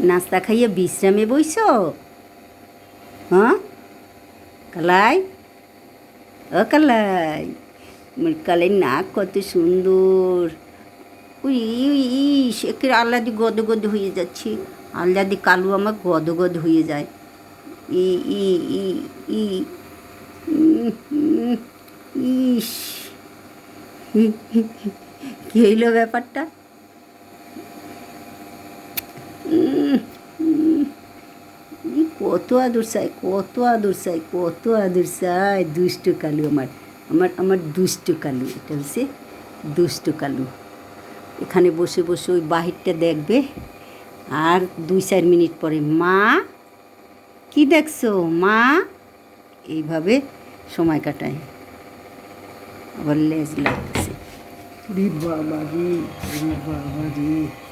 নাস্তা খাইয়ে বিশ্রামে বইছ? হ্যাঁ? কালাই? ও কালাই কালাই নাক কত সুন্দর। উই উই সে আল্লাদি গদ গদ হয়ে যাচ্ছে। আল্লাদি কালু আমার গদ গদ হয়ে যায়। ই ই ই ই ইস। কি হইল ব্যাপারটা? কত আদর চাই কত আদর চাই কত আদর চাই দুষ্টু কালু আমার। আমার আমার দুষ্টু কালু, এটা হচ্ছে দুষ্টু কালু। এখানে বসে বসে ওই বাহিরটা দেখবে। আর দুই, চার মিনিট পরে, মা, কি দেখছ? মা, এইভাবে সময় কাটায়। আবার লেজ লাগছে বাবা রে বাবা রে।